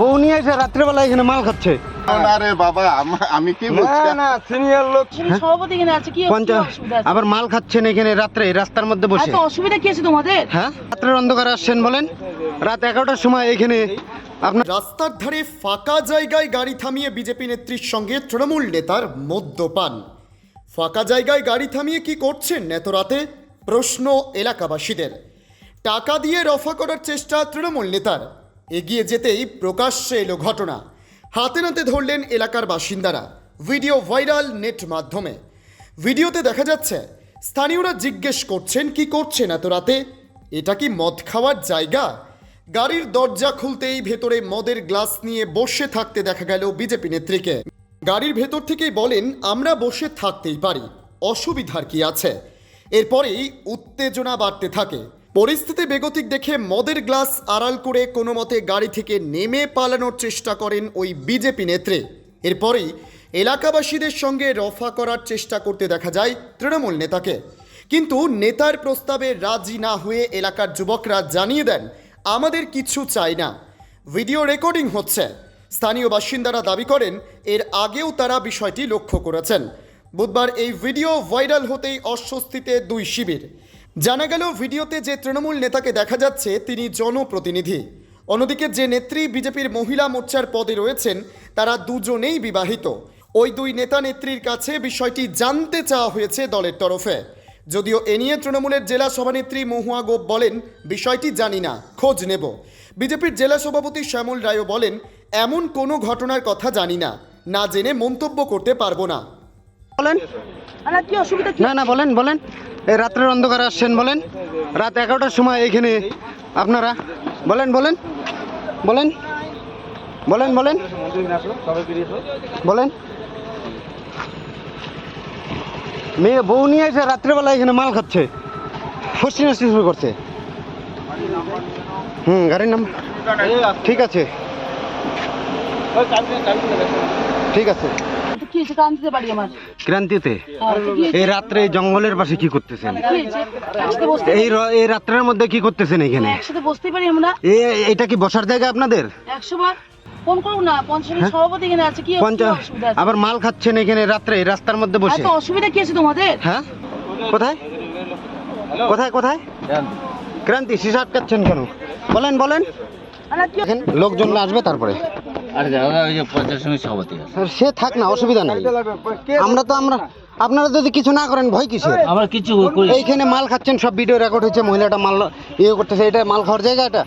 বউ নিয়ে এসে রাত্রেবেলা এখানে মাল খাচ্ছে। না রে বাবা আমি কি বলছি? না না সিনিয়র লোক। সভাপতি এখানে আছে কি কি অসুবিধা আছে? আবার মাল খাচ্ছেন এখানে রাত্রে রাস্তার মধ্যে বসে। এত অসুবিধা কি আছে তোমাদের? হ্যাঁ? রাত্রের অন্ধকারে আসছেন বলেন। রাত এগারোটার সময় এখানে আপনার রাস্তার ধারে ফাঁকা জায়গায় গাড়ি থামিয়ে বিজেপি নেত্রীর সঙ্গে তৃণমূল নেতার মদ্যপান। ফাঁকা জায়গায় গাড়ি থামিয়ে কি করছেন এত রাতে? প্রশ্ন এলাকাবাসীদের। টাকা দিয়ে রফা করার চেষ্টা তৃণমূল নেতার। এগিয়ে যেতেই প্রকাশ্যে এলো ঘটনা। হাতে নাতে ধরলেন এলাকার বাসিন্দারা। ভিডিও ভাইরাল নেট মাধ্যমে। ভিডিওতে দেখা যাচ্ছে, স্থানীয়রা জিজ্ঞেস করছেন, কি করছেন এত রাতে? এটা কি মদ খাওয়ার জায়গা? গাড়ির দরজা খুলতেই ভেতরে মদের গ্লাস নিয়ে বসে থাকতে দেখা গেল বিজেপি নেত্রীকে। গাড়ির ভেতর থেকেই বলেন, আমরা বসে থাকতেই পারি। অসুবিধার কি আছে? এরপরেই উত্তেজনা বাড়তে থাকে। পরিস্থিতি বেগতিক দেখে মদের গ্লাস আড়াল করে কোনো মতে গাড়ি থেকে নেমে পালানোর চেষ্টা করেন ওই বিজেপি নেত্রী। এরপরেই এলাকাবাসীদের সঙ্গে রফা করার চেষ্টা করতে দেখা যায় তৃণমূল নেতাকে। কিন্তু নেতার প্রস্তাবে রাজি না হয়ে এলাকার যুবকরা জানিয়ে দেন, আমাদের কিছু চাই না। ভিডিও রেকর্ডিং হচ্ছে। স্থানীয় বাসিন্দারা দাবি করেন, এর আগেও তারা বিষয়টি লক্ষ্য করেছেন। বুধবার এই ভিডিও ভাইরাল হতেই অস্বস্তিতে দুই শিবির। জানা গেল ভিডিওতে যে তৃণমূল নেতাকে দেখা যাচ্ছে তিনি জনপ্রতিনিধি। অন্যদিকে যে নেত্রী বিজেপির মহিলা মোর্চার পদে রয়েছেন তারা দুজনেই বিবাহিত। ওই দুই নেতা নেত্রীর কাছে বিষয়টি জানতে চাওয়া হয়েছে দলের তরফে। যদিও এ নিয়ে তৃণমূলের জেলা সভানেত্রী মহুয়া গোপ বলেন বিষয়টি জানি না খোঁজ নেব। বিজেপির জেলা সভাপতি শ্যামল রায়ও বলেন এমন কোনো ঘটনার কথা জানি না না জেনে মন্তব্য করতে পারব না। বলেন। কি অসুবিধা না না বলেন বলেন। এই রাত্রের অন্ধকারে আসছেন, বলেন। রাত এগারোটার সময় এইখানে আপনারা, বলেন বলেন বলেন বলেন বলেন বলেন। মেয়ে বউ নিয়ে এসে রাত্রেবেলা এখানে মাল খাচ্ছে ফসি নষ্টি শুরু করছে। হুম, গাড়ির নাম ঠিক আছে। ঠিক আছে। কি হয়েছে? কান দিতে আমার। ক্রান্তিতে? হ্যাঁ, এই রাত্রে জঙ্গলের পাশে কি করতেছেন? কি হয়েছে? একসাথে বসতে এই র- এই রাত্রের মধ্যে কি করতেছেন এখানে? একসাথে বসতেই পারি আমরা। এ এটা কি বসার জায়গা আপনাদের? একশো বার ফোন করুন না পঞ্চায়েত সভাপতি এখানে আছে কি কি পঞ্চাশ অসুবিধা আছে? আবার মাল খাচ্ছেন এখানে রাত্রে রাস্তার মধ্যে বসে। এত অসুবিধা কি আছে তোমাদের? হ্যাঁ? কোথায়? কোথায় কোথায়? ক্রান্তি সিসা আটকাচ্ছেন কেন? বলেন বলেন। আরে কি লোকজন আসবে তারপরে। আরে দাদা ওই যে পঞ্চায়েত সমিতি সভাপতি আছে। আর সে থাক না অসুবিধা নাই। আমরা তো আমরা আপনারা যদি কিছু না করেন ভয় কিছু আমরা কিছু এইখানে মাল খাচ্ছেন সব ভিডিও রেকর্ড হচ্ছে মহিলাটা মাল ইয়ে করতেছে এটা মাল খাওয়ার জায়গা এটা?